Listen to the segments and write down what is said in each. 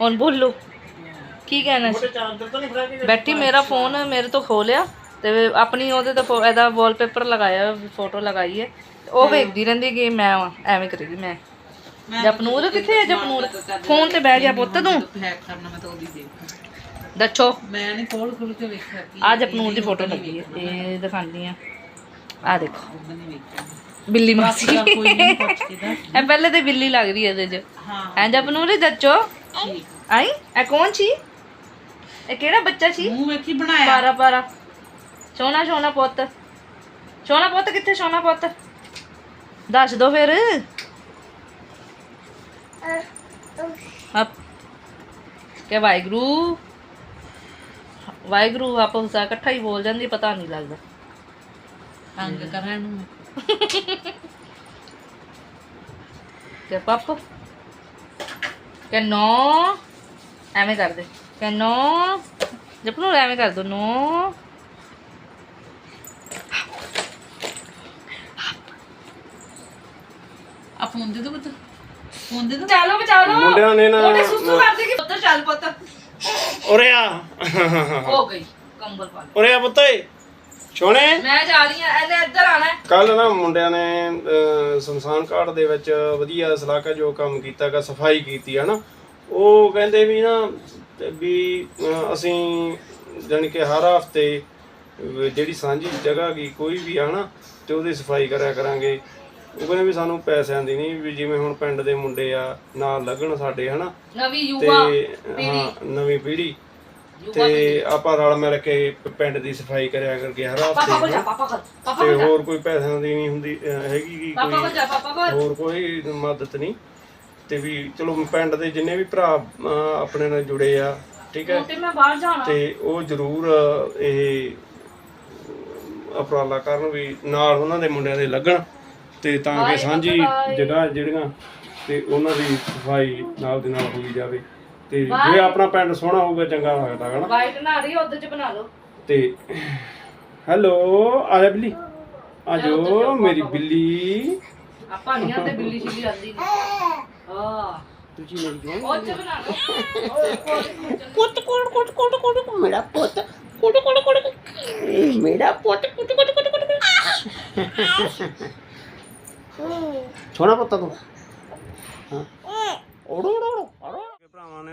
ਹੁਣ ਬੋਲੋ। ਕੀ ਕਹਿਣਾ ਸੀ? ਬੈਠੀ ਮੇਰਾ ਫੋਨ ਮੇਰੇ ਤੋਂ ਖੋ ਲਿਆ ਤੇ ਆਪਣੀ ਉਹਦੇ ਤੇ ਫੋ- ਇਹਦਾ ਵਾਲਪੇਪਰ ਲਗਾਇਆ ਫੋਟੋ ਲਗਾਈ ਹੈ। ਉਹ ਵੇਖਦੀ ਰਹਿੰਦੀ ਕਿ ਮੈਂ ਵਾਂ, ਐਵੇਂ ਕਰੇਗੀ ਮੈਂ। ਜਪਨੂਰ ਕਿੱਥੇ ਹੈ ਜਪਨੂਰ? ਫੋਨ ਤੇ ਬਹਿ ਗਿਆ ਪੁੱਤ ਤੂੰ। ਹੈਕ ਕਰਨਾ ਮੈਂ ਤਾਂ ਉਹਦੀ ਦੇਖ ਦੱਸੋ। ਮੈਂ ਨਹੀਂ ਖੋਲ ਖੋਲ ਕੇ ਵੇਖਿਆ ਕੀ ਆ ਜਪਨੂਰ ਦੀ ਫੋਟੋ ਲੱਗੀ ਹੈ। ਇਹ ਦਿਖਾਉਂਦੀ ਆ ਆ ਦੇਖੋ। ਉਹਦਾ ਨਹੀਂ ਵੇਖਿਆ। ਬਿੱਲੀ ਮਾਸੀ। ਕੋਈ ਨਹੀਂ ਪੁੱਛ ਕੇ ਦੱਸ। ਇਹ ਪਹਿਲੇ ਤੇ ਬਿੱਲੀ ਲੱਗ ਰਹੀ ਹੈ ਇਹਦੇ 'ਚ। ਹਾਂ। ਐਂ ਜਪਨੂਰ ਦੱਸੋ। ਆਈ? ਇਹ ਕੌਣ ਸੀ? ਇਹ ਕਿਹੜਾ ਬੱਚਾ ਸੀ? ਮੂੰਹ ਵੇਖੀ ਬਣਾਇਆ। ਪਾਰਾ ਪਾਰਾ ਸੋਨਾ ਸੋਨਾ ਪੁੱਤ। ਸੋਨਾ ਪੁੱਤ ਕਿੱਥੇ ਸੋਨਾ ਪੁੱਤ? ਦੱਸ ਦੋ ਫਿਰ। ਅਪ ਕੇ ਵਾਹਿਗੁਰੂ? ਵਾਹਿਗੁਰੂ ਆਪਾਂ ਹੁਸਾ ਇਕੱਠਾ ਹੀ ਬੋਲ ਜਾਂਦੀ ਪਤਾ ਨਹੀਂ ਲੱਗਦਾ। ਤੰਗ ਕਰਨ ਨੂੰ ਕੇ ਪੱਪ? ਕੇ ਨੋ ਐਵੇਂ ਕਰ ਦੇ। ਕੇ ਨੋ ਜਪਨੂ ਐਵੇਂ ਕਰ ਦੋ ਨੋ। ਆ ਫੋਨ ਦੇ ਦੋ ਪੁੱਤ। ਫੋਨ ਦੇ ਦੋ। ਚਲੋ ਬਚਾ ਲਓ। ਮੁੰਡਿਆਂ ਨੇ ਨਾ ਉਹਨੇ ਸੁਸੂ ਕਰ ਦੇ ਕਿ ਉੱਧਰ ਚੱਲ ਪੁੱਤ। ਉਰੇ ਆ। ਹੋ ਗਈ। ਕੰਬਲ ਪਾ ਲੈ। ਉਰੇ ਆ ਪੁੱਤੇ ਸੋਹਣੇ ਮੈਂ ਜਾ ਰਹੀ ਆ ਇਹਨੇ ਇੱਧਰ ਆਣਾ ਹੈ। ਕੱਲ ਨਾ ਮੁੰਡਿਆਂ ਨੇ ਅਹ, ਸ਼ਮਸ਼ਾਨ ਘਾਟ ਦੇ ਵਿੱਚ ਵਧੀਆ ਸਲਾਕਾ ਜੋ ਕੰਮ ਕੀਤਾਗਾ ਸਫ਼ਾਈ ਕੀਤੀ ਹੈ ਨਾ ਉਹ ਕਹਿੰਦੇ ਵੀ ਨਾ ਤੇ ਵੀ ਅਹ, ਅਸੀਂ ਜਾਣੀ ਕਿ ਹਰ ਹਫ਼ਤੇ ਜਿਹੜੀ ਸਾਂਝੀ ਜਗ੍ਹਾ ਗਈ ਕੋਈ ਵੀ ਆ ਨਾ ਤੇ ਉਹਦੀ ਸਫ਼ਾਈ ਕਰਿਆ ਕਰਾਂਗੇ। ਉਹ ਕਹਿੰਦੇ ਵੀ ਸਾਨੂੰ ਪੈਸਿਆਂ ਦੀ ਨਹੀਂ ਵੀ ਜਿਵੇਂ ਹੁਣ ਪਿੰਡ ਦੇ ਮੁੰਡੇ ਆ ਨਾਲ ਲੱਗਣ ਸਾਡੇ ਹਨਾ? ਨਵੀਂ ਤੇ ਯੁਵਾ ਹਾਂ ਨਵੀਂ ਪੀੜ੍ਹੀ। ਤੇ ਆਪਾਂ ਰਲ ਮਿਲ ਕੇ ਪਿੰਡ ਦੀ ਸਫ਼ਾਈ ਕਰਿਆ ਕਰਕੇ ਹਰ ਪਾਪਾ ਕੋਲ ਹਫ਼ਤੇ ਜਾ ਪਾਪਾ ਕੋਲ ਪਾਪਾ ਤੇ ਹੋਰ ਕੋਈ ਪੈਸਿਆਂ ਦੀ ਨਹੀਂ ਹੁੰਦੀ ਅਹ ਹੈਗੀ ਗੀ ਪਾਪਾ ਕੋਲ ਕੋਈ ਜਾ ਪਾਪਾ ਕੋਲ। ਹੋਰ ਕੋਈ ਮਦਦ ਨਹੀਂ। ਤੇ ਵੀ ਚਲੋ ਪਿੰਡ ਦੇ ਜਿੰਨੇ ਵੀ ਭਰਾ ਅਹ, ਆਪਣੇ ਨਾਲ ਜੁੜੇ ਆ ਠੀਕ ਹੈ। ਤੇ ਮੈਂ ਬਾਹਰ ਜਾਣਾ। ਤੇ ਉਹ ਜ਼ਰੂਰ ਅਹ, ਇਹ ਉਪਰਾਲਾ ਕਰਨ ਵੀ ਨਾਲ ਉਹਨਾਂ ਦੇ ਮੁੰਡਿਆਂ ਦੇ ਲੱਗਣ। ਤੇ ਤਾਂ ਕਿ ਸਾਂਝੀ ਜਗ੍ਹਾ ਜਿਹੜੀਆਂ ਤੇ ਉਹਨਾਂ ਦੀ ਸਫ਼ਾਈ ਨਾਲ ਦੇ ਨਾਲ ਹੋਈ ਜਾਵੇ। ਤੇ ਜੇ ਆਪਣਾ ਪਿੰਡ ਸੋਹਣਾ ਹੋਊਗਾ ਚੰਗਾ ਲੱਗਦਾ ਹੈ ਨਾ ਵਾਈਟ ਨਾ ਰਹੀ ਉਹਦੇ ਚ ਬਣਾ ਲਓ। ਤੇ ਹੈਲੋ ਆ ਜਾ ਬਿੱਲੀ। ਆ ਜੋ ਮੇਰੀ ਬਿੱਲੀ। ਆਪਾਂ ਨਹੀਂ ਆਂਦੇ ਬਿੱਲੀ ਛਿੱਲੀ ਆਂਦੀ ਨਹੀਂ ਆ ਤੁਸੀਂ ਮੇਰੀ ਜਵਾਨ ਉਹ ਚ ਬਣਾ ਲਓ। ਕੁੱਟ ਕੁੱਟ ਕੁੱਟ ਕੁੱਟ ਕੁੱਟ ਮੇਰਾ ਪੁੱਤ। ਕੁੱਟ ਕੁੱਟ ਕੁੱਟ ਮੇਰਾ ਪੁੱਤ ਕੁੱਟ ਕੁੱਟ ਕੁੱਟ ਕੁੱਟ ਛੋਣਾ ਪੁੱਤ ਤੂੰ। ਹਾਂ। ਓੜੋ ਓੜੋ। ਓੜੋ ਭਰਾਵਾਂ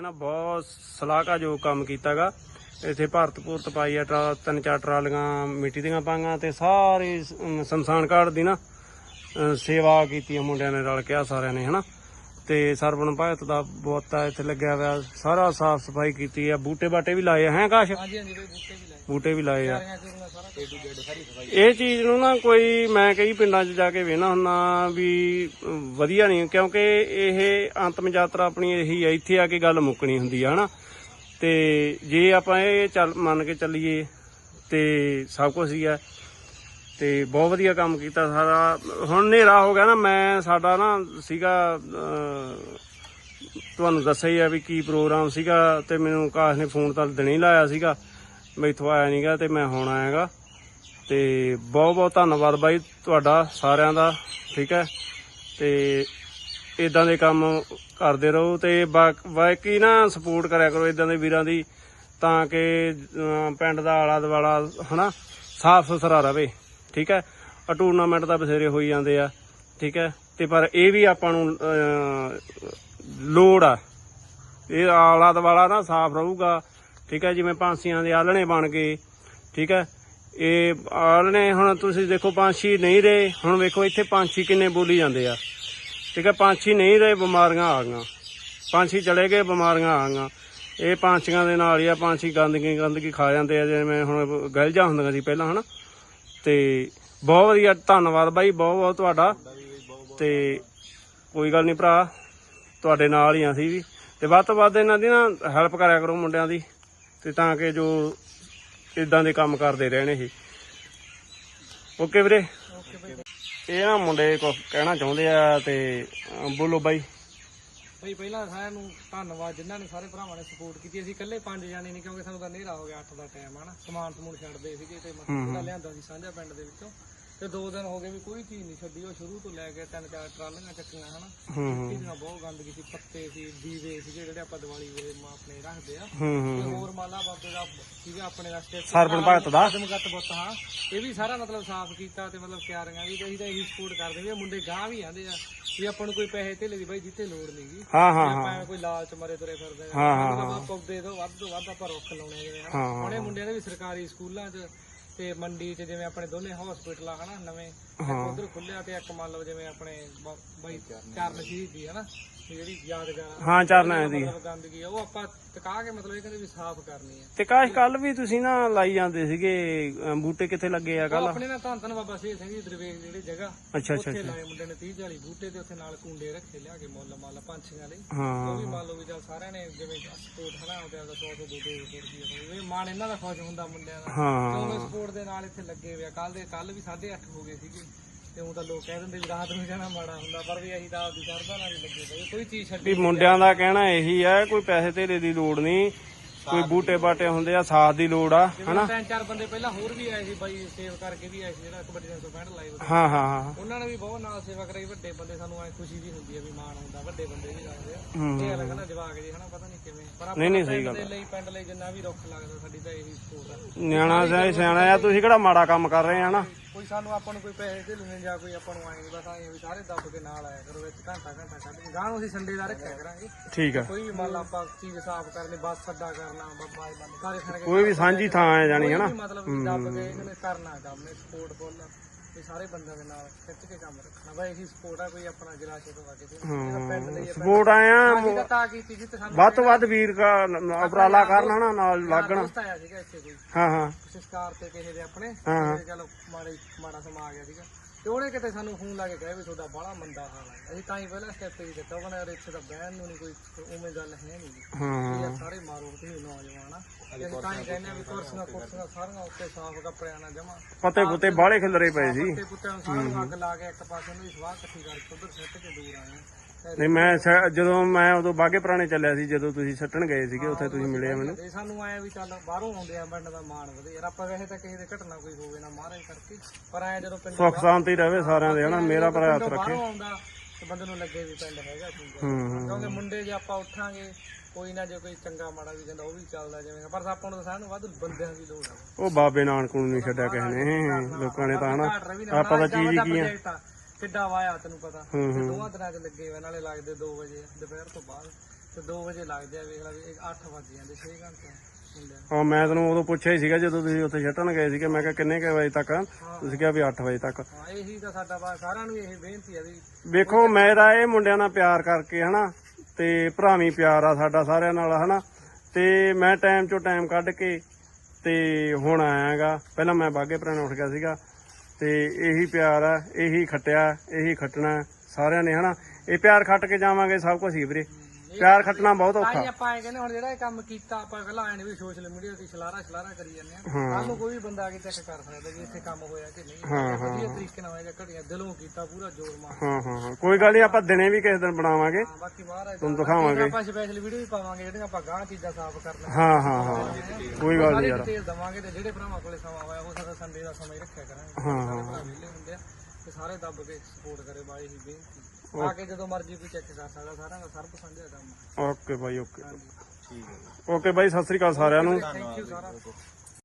ਨੇ ਨਾ ਬਹੁਤ ਸਲਾਹਕਾ ਜੋ ਕੰਮ ਕੀਤਾਗਾ। ਇੱਥੇ ਭਾਰਤ ਪੂਰਤ ਪਾਈ ਆ ਟਰਾ ਤਿੰਨ ਚਾਰ ਟਰਾਲੀਆਂ ਮਿੱਟੀ ਦੀਆਂ ਪਾਈਆਂ ਤੇ ਸਾਰੇ ਸੰਸਾਨ ਘਾਟ ਦੀ ਨਾ ਅਹ ਸੇਵਾ ਕੀਤੀ ਆ ਮੁੰਡਿਆਂ ਨੇ ਰਲ ਕੇ, ਆ ਸਾਰਿਆਂ ਨੇ, ਹਨਾ। ਤੇ ਸਰਵਣ ਭਗਤ ਦਾ ਬੋਤਾ ਇੱਥੇ ਲੱਗਿਆ ਹੋਇਆ, ਸਾਰਾ ਸਾਫ਼ ਸਫ਼ਾਈ ਕੀਤੀ ਆ ਬੂਟੇ ਬਾਟੇ ਵੀ ਲਾਏ ਆ, ਹੈ ਕਾਸ਼? ਹਾਂਜੀ ਹਾਂਜੀ ਬੂਟੇ ਵੀ ਬੂਟੇ ਵੀ ਲਾਏ ਆ। ਇਹ ਚੀਜ਼ ਨੂੰ ਨਾ ਕੋਈ ਮੈਂ ਕਈ ਪਿੰਡਾਂ 'ਚ ਜਾ ਕੇ ਵੇਖਣਾ ਹੁੰਨਾ ਵੀ ਵਧੀਆ ਨਹੀਂ ਕਿਉਂਕਿ ਇਹ ਅੰਤਮ ਯਾਤਰਾ ਆਪਣੀ ਇਹੀ ਹੈ ਇੱਥੇ ਆ ਕੇ ਗੱਲ ਮੁੱਕਣੀ ਹੁੰਦੀ ਆ ਹਨਾ। ਤੇ ਜੇ ਆਪਾਂ ਇਹ ਚੱਲ ਮੰਨ ਕੇ ਚੱਲੀਏ ਤੇ ਸਭ ਕੁਝ ਹੀ ਆ। ਤੇ ਬਹੁਤ ਵਧੀਆ ਕੰਮ ਕੀਤਾ ਸਾਰਾ। ਹੁਣ ਹਨੇਰਾ ਹੋ ਗਿਆ ਨਾ ਮੈਂ ਸਾਡਾ ਨਾ ਸੀਗਾ ਤੁਹਾਨੂੰ ਦੱਸਿਆ ਹੀ ਆ ਵੀ ਕੀ ਪ੍ਰੋਗਰਾਮ ਸੀਗਾ ਤੇ ਮੈਨੂੰ ਕਾਸ਼ ਨੇ ਫੋਨ ਤਾਂ ਦਿਨੇ ਹੀ ਲਾਇਆ ਸੀਗਾ। ਮੈਥੋਂ ਆਇਆ ਨਹੀਂਗਾ ਤੇ ਮੈਂ ਹੁਣ ਆਇਆਗਾ। ਤੇ ਬਹੁਤ ਬਹੁਤ ਧੰਨਵਾਦ ਬਾਈ ਤੁਹਾਡਾ ਸਾਰਿਆਂ ਦਾ, ਠੀਕ ਹੈ? ਤੇ ਇਦਾਂ ਦੇ ਕੰਮ ਕਰਦੇ ਰਹੋ ਤੇ ਬਾ- ਬਾਕੀ ਨਾ ਸਪੋਰਟ ਕਰਿਆ ਕਰੋ ਇਦਾਂ ਦੇ ਵੀਰਾਂ ਦੀ, ਤਾਂ ਕਿ ਪਿੰਡ ਦਾ ਆਲਾ ਦੁਆਲਾ ਹਨਾ, ਸਾਫ਼ ਸੁਥਰਾ ਰਵੇ, ਠੀਕ ਹੈ? ਆ ਟੂਰਨਾਮੈਂਟ ਤਾਂ ਬਥੇਰੇ ਹੋਈ ਜਾਂਦੇ ਆ, ਠੀਕ ਹੈ? ਤੇ ਪਰ ਇਹ ਵੀ ਆਪਾਂ ਨੂੰ ਲੋੜ ਆ। ਇਹ ਆਲਾ ਦੁਆਲਾ ਨਾ ਸਾਫ਼ ਰਹੂਗਾ ਠੀਕ ਹੈ, ਜਿਵੇਂ ਪਾਂਸੀਆਂ ਦੇ ਆਲਣੇ ਬਣ ਗਏ, ਠੀਕ ਹੈ। ਇਹ ਆਲਣੇ ਹੁਣ ਤੁਸੀਂ ਦੇਖੋ ਪੰਛੀ ਨਹੀਂ ਰਹੇ, ਹੁਣ ਵੇਖੋ ਇੱਥੇ ਪੰਛੀ ਕਿੰਨੇ ਬੋਲੀ ਜਾਂਦੇ ਆ। ਠੀਕ ਹੈ, ਪੰਛੀ ਨਹੀਂ ਰਹੇ, ਬਿਮਾਰੀਆਂ ਆ ਗਈਆਂ। ਪੰਛੀ ਚਲੇ ਗਏ, ਬਿਮਾਰੀਆਂ ਆ ਗਈਆਂ। ਇਹ ਪੰਛੀਆਂ ਦੇ ਨਾਲ ਹੀ ਆ, ਪੰਛੀ ਗੰਦਗੀ ਗੰਦਗੀ ਖਾ ਜਾਂਦੇ ਆ, ਜਿਵੇਂ ਹੁਣ ਗਲਜਾ ਹੁੰਦੀਆਂ ਸੀ ਪਹਿਲਾਂ, ਹਨਾ। ਤੇ ਬਹੁਤ ਵਧੀਆ, ਧੰਨਵਾਦ ਬਾਈ, ਬਹੁਤ ਬਹੁਤ ਤੁਹਾਡਾ। ਤੇ ਕੋਈ ਗੱਲ ਨਹੀਂ ਭਰਾ, ਤੁਹਾਡੇ ਨਾਲ ਹੀ ਆ ਸੀ ਵੀ। ਤੇ ਵੱਧ ਤੋਂ ਵੱਧ ਇਹਨਾਂ ਦੀ ਨਾ ਹੈਲਪ ਕਰਿਆ ਕਰੋ ਮੁੰਡਿਆਂ ਦੀ। ਤੇ ਤਾਂ ਕਿ ਜੋ ਇਦਾਂ ਦੇ ਕੰਮ ਕਰਦੇ ਰਹਿਣ ਇਹ। ਓਕੇ ਵੀਰੇ? ਇਹ ਨਾ ਮੁੰਡੇ ਕੁਝ ਕਹਿਣਾ ਚਾਹੁੰਦੇ ਆ ਤੇ ਬੋਲੋ ਬਾਈ। ਬਈ ਪਹਿਲਾਂ ਸਾਰਿਆਂ ਨੂੰ ਧੰਨਵਾਦ ਜਿਨ੍ਹਾਂ ਨੇ ਸਾਰੇ ਭਰਾਵਾਂ ਨੇ ਸਪੋਰਟ ਕੀਤੀ। ਅਸੀਂ ਇਕੱਲੇ ਪੰਜ ਜਾਣੇ ਨਹੀਂ ਕਿਉਂਕਿ ਸਾਨੂੰ ਤਾਂ ਹਨੇਰਾ ਹੋ ਗਿਆ 8 ਦਾ ਟਾਈਮ ਹਨਾ ਸਮਾਨ ਸਮੂਨ ਛੱਡਦੇ ਸੀਗੇ ਤੇ ਮਤਲਬ ਲਿਆਂਦਾ ਸੀ ਸਾਂਝਾ ਪਿੰਡ ਦੇ ਵਿੱਚੋਂ। ਤੇ ਦੋ ਦਿਨ ਹੋ ਗਏ ਵੀ ਕੋਈ ਚੀਜ਼ ਨਹੀਂ ਛੱਡੀ ਉਹ ਸ਼ੁਰੂ ਤੋਂ ਲੈ ਕੇ ਤਿੰਨ ਚਾਰ ਟਰਾਲੀਆਂ ਚੱਕੀਆਂ ਹਨਾ। ਹੂੰ ਹੂੰ। ਇਹਦੇ ਨਾਲ ਬਹੁਤ ਗੰਦਗੀ ਸੀ ਪੱਤੇ ਸੀ ਦੀਵੇ ਸੀਗੇ ਜਿਹੜੇ ਆਪਾਂ ਦੀਵਾਲੀ ਵੇਲੇ ਮ- ਆਪਣੇ ਰੱਖਦੇ ਆ। ਹੂੰ ਹੂੰ ਤੇ ਹੋਰ ਮਾਲਾ ਬਾਬੇ ਦਾ ਸੀਗਾ ਆਪਣੇ ਵਾਸਤੇ ਸਰਬਣ ਭਗਤ ਦਾ। ਆਦਮਗਤ ਬੁੱਤ ਹਾਂ। ਇਹ ਵੀ ਸਾਰਾ ਮਤਲਬ ਸਾਫ਼ ਕੀਤਾ ਤੇ ਮਤਲਬ ਕਿਆਰੀਆਂ ਵੀ ਤੇ ਅਸੀਂ ਤਾਂ ਇਹੀ ਸਪੋਰਟ ਕਰਦੇ ਵੀ ਇਹ ਮੁੰਡੇ ਗਾਂ ਵੀ ਆਂਦੇ ਆ ਵੀ ਆਪਾਂ ਨੂੰ ਕੋਈ ਪੈਸੇ ਧੇਲੇ ਦੀ ਬਾਈ ਜਿੱਥੇ ਲੋੜ ਨਹੀਂਗੀ ਹਾਂ ਹਾਂ ਆਪਾਂ ਐਵੇਂ ਕੋਈ ਲਾਲਚ ਮਰੇ ਤੁਰੇ ਫਿਰਦੇ ਆ। ਹਾਂ, ਹਾਂ, ਪੌਦੇ ਤੋਂ ਵੱਧ ਤੋਂ ਵੱਧ ਆਪਾਂ ਰੁੱਖ ਲਾਉਣੇ ਜਿਵੇਂ ਹਨਾ। ਹਾਂ, ਹਾਂ, ਹੁਣ ਮੁੰਡਿਆਂ ਦੇ ਵੀ ਸਰਕਾਰੀ ਸਕੂਲਾਂ 'ਚ ਤੇ ਮੰਡੀ 'ਚ ਜਿਵੇਂ ਆਪਣੇ ਦੋਨੇ ਹਸਪੀਟਲ ਆ ਹਨਾ ਨਵੇਂ ਉਧਰ ਖੁੱਲਿਆ ਤੇ ਇੱਕ ਮੰਨ ਲਓ ਜਿਵੇਂ ਆਪਣੇ ਬ- ਬਾਈ ਚਰਨ ਸ਼ਹੀਦ ਦੀ ਹਨਾ ਵੀ ਜਿਹੜੀ ਯਾਦਗਾਰ ਹਾਂ ਚਰਨਾਂ ਦੀ ਮਤਲਬ ਗੰਦਗੀ ਆ ਉਹ ਆਪਾਂ ਟਿਕਾ ਕੇ ਮਤਲਬ ਇਹ ਕਹਿੰਦੇ ਵੀ ਸਾਫ਼ ਕਰਨੀ ਆ ਤੇ ਕਾਸ਼ ਕੱਲ ਵੀ ਤੁਸੀਂ ਨਾ ਲਾਈ ਜਾਂਦੇ ਸੀਗੇ ਬੂਟੇ ਕਿੱਥੇ ਲੱਗੇ ਆ ਉਹ ਕੱਲ ਆਪਣੇ ਨਾਲ ਧੰਨ ਧੰਨ ਬਾਬਾ ਸ਼ਹੀਦ ਸਿੰਘ ਜੀ ਦਰਵੇਸ਼ ਜਿਹੜੀ ਜਗ੍ਹਾ ਅੱਛਾ ਅੱਛਾ ਉੱਥੇ ਲਾਏ ਮੁੰਡੇ ਨੇ 30 40 ਬੂਟੇ ਤੇ ਉੱਥੇ ਨਾਲ ਕੁੰਡੇ ਰੱਖੇ ਲਿਆ ਕੇ ਮੁੱਲ ਮੱਲ ਪੰਛੀਆਂ ਲਈ। ਹਾਂ। ਉਹ ਵੀ ਮੰਨ ਲਓ ਵੀ ਚੱਲ ਸਾਰਿਆਂ ਨੇ ਜਿਵੇਂ ਸਪੋਰਟ ਹਨਾ ਉਹਦੇ ਦਾ 100 ਤੋਂ 200 ਰੁਪਏ ਇਹ ਮਾਣ ਇਹਨਾਂ ਦਾ ਖੁਸ਼ ਹੁੰਦਾ ਮੁੰਡਿਆਂ ਦਾ। ਹਾਂ। ਸਪੋਰਟ ਦੇ ਨਾਲ ਇੱਥੇ ਲੱਗੇ ਹੋਏ ਆ। ਕੱਲ ਦੇ ਕੱਲ ਵੀ 8:30 ਹੋ ਗਏ ਸੀਗੇ। ਤੇ ਉਹ ਤਾਂ ਲੋਕ ਕਹਿ ਦਿੰਦੇ ਵੀ ਰਾਤ ਨੂੰ ਜਾਣਾ ਮਾੜਾ ਹੁੰਦਾ ਪਰ ਵੀ ਅਸੀਂ ਤਾਂ ਆਪਦੀ ਸਰਦਾ ਨਾਲ ਹੀ ਲੱਗੇ ਪਏ ਕੋਈ ਚੀਜ਼ ਛੱਡੀ ਵੀ ਮੁੰਡਿਆਂ ਦਾ ਕਹਿਣਾ ਇਹੀ ਹੈ ਕੋਈ ਪੈਸੇ ਧੇਲੇ ਦੀ ਲੋੜ ਨਹੀਂ ਕੋਈ ਬੂਟੇ ਬਾਟੇ ਹੁੰਦੇ ਆ ਸਾਥ ਦੀ ਲੋੜ ਆ ਜਿਵੇਂ ਤਿੰਨ ਚਾਰ ਬੰਦੇ ਪਹਿਲਾਂ ਹੋਰ ਵੀ ਆਏ ਸੀ ਬਾਈ ਸੇਵ ਕਰਕੇ ਵੀ ਆਏ ਸੀ ਜਿਹੜਾ ਕਬੱਡੀ ਦਾ 165 ਲਾਈਵ ਹਾਂ ਹਾਂ ਹਾਂ। ਉਹਨਾਂ ਨੇ ਵੀ ਬਹੁਤ ਨਾਲ ਸੇਵਾ ਕਰਾਈ ਵੱਡੇ ਬੰਦੇ ਸਾਨੂੰ ਐ ਖੁਸ਼ੀ ਵੀ ਹੁੰਦੀ ਹੈ ਵੀ ਮਾਣ ਹੁੰਦਾ ਵੱਡੇ ਬੰਦੇ ਵੀ ਲੱਗਦੇ ਆ। ਇਹ ਅਲੱਗ ਨਾ ਜਵਾਕ ਜੀ ਹਨਾ ਪਤਾ ਨਹੀਂ ਕਿਵੇਂ। ਪਰ ਆਪਾਂ ਨਹੀਂ, ਨਹੀਂ, ਸਹੀ ਗੱਲ ਲਈ ਪਿੰਡ ਲਈ ਜਿੰਨਾ ਵੀ ਰੁੱਖ ਲੱਗਦਾ ਸਾਡੀ ਤਾਂ ਇਹੀ ਸਪੋਰਟ ਆ। ਨਿਆਣਾ ਸਿਆ- ਸਿਆਣਾ ਆ ਤੁਸੀਂ ਕਿਹੜਾ ਮਾੜਾ ਕੰਮ ਕਰ ਰਹੇ ਆ ਨਾ ਕੋਈ ਸਾਨੂੰ ਆਪਾਂ ਨੂੰ ਕੋਈ ਪੈਸੇ ਦੇ ਲੈਣੇ ਜਾਂ ਕੋਈ ਆਪਾਂ ਨੂੰ ਆਏ ਬਸ ਆਏ ਵੀ ਸਾਰੇ ਦੱਬ ਕੇ ਨਾਲ ਆਇਆ ਕਰੋ ਵਿੱਚ ਘੰਟਾ ਘੰਟਾ ਕੱਢ ਕੇ ਗਾਂ ਅਸੀਂ ਸੰਡੇ ਦਾ ਰੱਖਿਆ ਕਰਾਂਗੇ। ਠੀਕ ਆ। ਕੋਈ ਵੀ ਮੰਨ ਲਾ ਆਪਾਂ ਚੀਜ਼ ਸਾਫ਼ ਕਰਨੀ ਬੱਸ ਅੱਡਾ ਕਰਨਾ ਬੱਬਾ ਇਹ ਬੰਦ ਸਾਰੇ ਖੜ ਕੇ ਕੋਈ ਵੀ ਸਾਂਝੀ ਥਾਂ ਹੈ ਜਾਣੀ ਹਨਾ? ਮਤਲਬ ਦੱਬ ਕੇ ਇਹਨੇ ਕਰਨਾ ਕੰਮ ਨੇ ਸਪੋਰਟ ਫੁੱਲ ਵੀ ਸਾਰੇ ਬੰਦਿਆਂ ਦੇ ਨਾਲ ਖਿੱਚ ਕੇ ਕੰਮ ਰੱਖਣਾ। ਬਾਈ ਇਹੀ ਸਪੋਰਟ ਆ ਕੋਈ ਆਪਣਾ ਜਲਾਸ਼ੇ ਤੋਂ ਵਾਕੇ ਜਿਹੜਾ ਪਿੰਡ ਦੇ ਹੀ ਆ, ਸਪੋਰਟ ਆਇਆ ਤਾਂ ਤਾਂ ਕੀਤੀ ਸੀ ਤੇ ਸਾਨੂੰ ਵੱਧ ਤੋਂ ਵੱਧ ਵੀਰ ਦਾ ਨ- ਉਪਰਾਲਾ ਕਰਨ ਹਨਾ ਨਾਲ ਲੱਗਣ ਦੋਸਤ ਆਇਆ ਸੀਗਾ ਇੱਥੇ ਕੋਈ। ਹਾਂ ਹਾਂ। ਸੰਸਕਾਰ ਤੇ ਕਿਸੇ ਦੇ ਆਪਣੇ। ਹਾਂ। ਤੇ ਚਲੋ ਮਾੜਾ ਮਾੜਾ ਸਮਾਂ ਆ ਗਿਆ ਸੀਗਾ। ਤੇ ਉਹਨੇ ਕਿਤੇ ਸਾਨੂੰ ਫੋਨ ਲਾ ਕੇ ਕਹੇ ਵੀ ਤੁਹਾਡਾ ਬੜਾ ਮੰਦਾ ਹਾਲ ਹੈ। ਅਸੀਂ ਤਾਂ ਹੀ ਪਹਿਲਾਂ ਸਟੈਪ ਹੀ ਦਿੱਤਾ ਉਹਨਾਂ ਨੇ ਇੱਥੇ ਤਾਂ ਬਹਿਣ ਨੂੰ ਨਹੀਂ ਕੋਈ ਉਵੇਂ ਗੱਲ ਹੈ ਨਹੀਂ ਹਾਂ। ਯਾਰ ਸਾਰੇ ਮਾਰੋ ਤੇ ਨੌਜਵਾਨ ਆ। ਅਸੀਂ ਤਾਂ ਹੀ ਕਹਿੰਦੇ ਆ ਵੀ ਕੁਰਸੀਆਂ ਕੁਰਸੀਆਂ ਸਾਰੀਆਂ ਉੱਤੇ ਸਾਫ਼ ਕੱਪੜਿਆਂ ਨਾਲ ਜਮਾ। ਪੱਤੇ ਪੁੱਤੇ ਬਾਹਲੇ ਖਿਲਰੇ ਪਏ ਸੀ। ਪੁੱਤਾਂ ਨੂੰ ਸਾਰਿਆਂ ਨੂੰ ਅੱਗ ਲਾ ਕੇ ਇੱਕ ਪਾਸੇ ਨੂੰ ਹੀ ਸਵਾਹ ਇਕੱਠੀ ਕਰਕੇ ਉਧਰ ਸਿੱਟ ਕੇ ਦੂਰ ਆਏ ਆ। ਨਹੀਂ ਮੈਂ ਸ- ਜਦੋਂ ਮੈਂ ਉਦੋਂ ਬਾਗੇ ਪੁਰਾਣੇ ਚੱਲਿਆ ਸੀ ਜਦੋਂ ਤੁਸੀਂ ਸੱਟਣ ਗਏ ਸੀਗੇ ਉੱਥੇ ਤੁਸੀਂ ਮਿਲੇ ਮੈਨੂੰ। ਤੇ ਸਾਨੂੰ ਆਇਆ ਵੀ ਚੱਲ ਬਾਹਰੋਂ ਆਉਂਦੇ ਆ ਪਿੰਡ ਦਾ ਮਾਣ ਵਧੇ ਯਾਰ ਆਪਾਂ ਵੈਸੇ ਤਾਂ ਕਿਸੇ ਦੇ ਘਟਨਾ ਕੋਈ ਹੋਵੇ ਨਾ ਮਹਾਰਾਜ ਕਰਕੇ। ਪਰ ਆਇਆ ਜਦੋਂ ਪਿੰਡ ਸੁੱਖ ਸ਼ਾਂਤੀ ਰਵੇ ਸਾਰਿਆਂ ਦੇ ਹਨਾ? ਮੇਰਾ ਭਰਾ ਹੱਥ ਰੱਖੇ ਬਾਹਰੋਂ ਆਉਂਦਾ ਤੇ ਬੰਦੇ ਨੂੰ ਲੱਗੇ ਵੀ ਪਿੰਡ ਹੈਗਾ ਠੀਕ ਹੈ। ਹੂੰ ਹੂੰ ਕਿਉਂਕਿ ਮੁੰਡੇ ਜੇ ਆਪਾਂ ਉੱਠਾਂਗੇ ਕੋਈ ਨਾ ਜੇ ਕੋਈ ਚੰਗਾ ਮਾੜਾ ਵੀ ਕਹਿੰਦਾ ਉਹ ਵੀ ਚੱਲਦਾ ਜਿਵੇਂ। ਪਰ ਆਪਾਂ ਨੂੰ ਤਾਂ ਸਾਰਿਆਂ ਨੂੰ ਵੱਧ ਬੰਦਿਆਂ ਦੀ ਲੋੜ ਆ। ਉਹ ਬਾਬੇ ਨਾਨਕ ਨੂੰ ਨਹੀਂ ਛੱਡਿਆ ਕਿਸੇ ਨੇ। ਲੋਕਾਂ ਨੇ ਤਾਂ ਹਨਾ ਆਪਾਂ ਤਾਂ ਏਡਾ ਚੀਜ਼ ਵੱਡਾ ਕੀ ਆ। ਕਿੱਡਾ ਵਾਇਆ ਤੈਨੂੰ ਪਤਾ। ਹੂੰ, ਤੇ ਦੋਵਾਂ ਦਿਨਾਂ 'ਚ ਲੱਗੇ ਹੋਏ ਨਾਲੇ ਲੱਗਦੇ 2 ਵਜੇ ਦੁਪਹਿਰ ਤੋਂ ਬਾਅਦ। ਤੇ 2 ਵਜੇ ਲੱਗਦੇ ਆ ਵੇਖ ਲੈ ਵੀ 8 ਵਜ ਜਾਂਦੇ 6 ਘੰਟੇ। ਹਾਂ ਮੈਂ ਤੈਨੂੰ ਉਦੋਂ ਪੁੱਛਿਆ ਹੀ ਸੀਗਾ ਜਦੋਂ ਤੁਸੀਂ ਉੱਥੇ ਛੱਟਣ ਗਏ ਸੀਗੇ ਮੈਂ ਕਿਹਾ ਕਿੰਨੇ ਕੁ ਵਜੇ ਤੱਕ? ਤੁਸੀਂ ਕਿਹਾ ਵੀ 8 ਵਜੇ ਤੱਕ। ਹਾਂ ਇਹੀ ਤਾਂ ਸਾਡਾ ਬਾ ਸਾਰਿਆਂ ਨੂੰ ਇਹ ਬੇਨਤੀ ਆ ਵੀ ਵੇਖੋ ਮੇਰਾ ਇਹ ਮੁੰਡਿਆਂ ਨਾਲ ਪਿਆਰ ਕਰਕੇ ਹਨਾ ਤੇ ਭਰਾਵੀਂ ਪਿਆਰ ਆ ਸਾਡਾ ਸਾਰਿਆਂ ਨਾਲ ਹਨਾ। ਤੇ ਮੈਂ ਟਾਈਮ ਚੋਂ ਟਾਈਮ ਕੱਢ ਕੇ ਤੇ ਹੁਣ ਆਇਆਗਾ। ਪਹਿਲਾਂ ਮੈਂ ਬਾਗੇ ਪੁਰਾਣੇ ਉੱਠ ਗਿਆ ਸੀਗਾ ਤੇ ਇਹੀ ਪਿਆਰ ਆ, ਇਹੀ ਖੱਟਿਆ, ਇਹੀ ਖੱਟਣਾ ਸਾਰਿਆਂ ਨੇ, ਹਨਾ? ਇਹ ਪਿਆਰ ਖੱਟ ਕੇ ਜਾਵਾਂਗੇ ਸਭ ਕੁਝ ਹੀ ਵੀਰੇ। ਪਿਆਰ ਖੱਟਣਾ ਬਹੁਤ ਔਖਾ ਹੀ ਆਪਾਂ ਐ ਕਹਿੰਦੇ ਹੁਣ ਜਿਹੜਾ ਇਹ ਕੰਮ ਕੀਤਾ ਆਪਾਂ ਆਏ ਨੇ ਵੀ ਸੋਸ਼ਲ ਮੀਡੀਆ ਤੇ ਛਲਾਰਾ ਛਲਾਰਾ ਕਰੀ ਜਾਂਦੇ ਆ ਹਾਂ। ਸਾਨੂੰ ਕੋਈ ਵੀ ਬੰਦਾ ਆ ਕੇ ਚੈੱਕ ਕਰ ਸਕਦਾ ਵੀ ਇੱਥੇ ਕੰਮ ਹੋਇਆ ਕਿ ਨਹੀਂ। ਹਾਂ, ਵਧੀਆ ਤਰੀਕੇ ਨਾਲ ਹੋਇਆ ਘੜੀਆਂ ਦਿਲੋਂ ਕੀਤਾ ਪੂਰਾ ਜ਼ੋਰ ਮਾਰ ਹਾਂ ਹਾਂ ਹਾਂ। ਕੋਈ ਗੱਲ ਨਹੀਂ ਆਪਾਂ ਦਿਨੇ ਵੀ ਕਿਸੇ ਦਿਨ ਬਣਾਵਾਂਗੇ। ਹਾਂ, ਬਾਕੀ ਮਹਾਰਾਜ ਤੁਹਾਨੂੰ ਦਾ- ਦਿਖਾਵਾਂਗੇ। ਆਪਾਂ ਸਪੈਸ਼ਲ ਵੀਡੀਓ ਵੀ ਪਾਵਾਂਗੇ ਜਿਹੜੀਆਂ ਆਪਾਂ ਗਾਂ ਚੀਜ਼ਾਂ ਸਾਫ਼ ਕਰਨਾ ਹਾਂ ਹਾਂ ਹਾਂ। ਕੋਈ ਗੱਲ ਨਹੀਂ ਸਾਰੀ ਯਾਰ। ਡਿਟੇਲ ਦਵਾਂਗੇ ਤੇ ਜਿਹੜੇ ਭਰਾਵਾਂ ਕੋਲੇ ਸਮਾਂ ਹੋਇਆ ਉਹ ਸਾਡਾ ਸੰਡੇ ਦਾ ਸਮਾਂ ਹੀ ਰੱਖਿਆ ਕਰਾਂਗੇ। ਹਾਂ, ਸਾਰੇ ਭਰਾ ਵਿਹਲੇ ਹੁੰਦੇ ਆ ਤੇ ਸਾਰੇ ਦੱਬ ਕੇ ਸਪੋਰਟ ਕਰੇ ਬਾਈ ਹੀ ਬੇਨਤੀ। ਆ ਕੇ ਜਦੋਂ ਮਰਜ਼ੀ ਕੋਈ ਚੈੱਕ ਕਰ ਸਕਦਾ ਸਾਰਿਆਂ ਦਾ ਸਰਬ ਸਾਂਝਾ ਕੰਮ। ਓਕੇ ਬਾਈ ਓਕੇ ਹਾਂਜੀ। ਓਕੇ ਬਾਈ ਸਤਿ ਸ੍ਰੀ ਅਕਾਲ ਸਾਰਿਆਂ ਨੂੰ। ਥੈਂਕ ਯੂ ਸਾਰਾ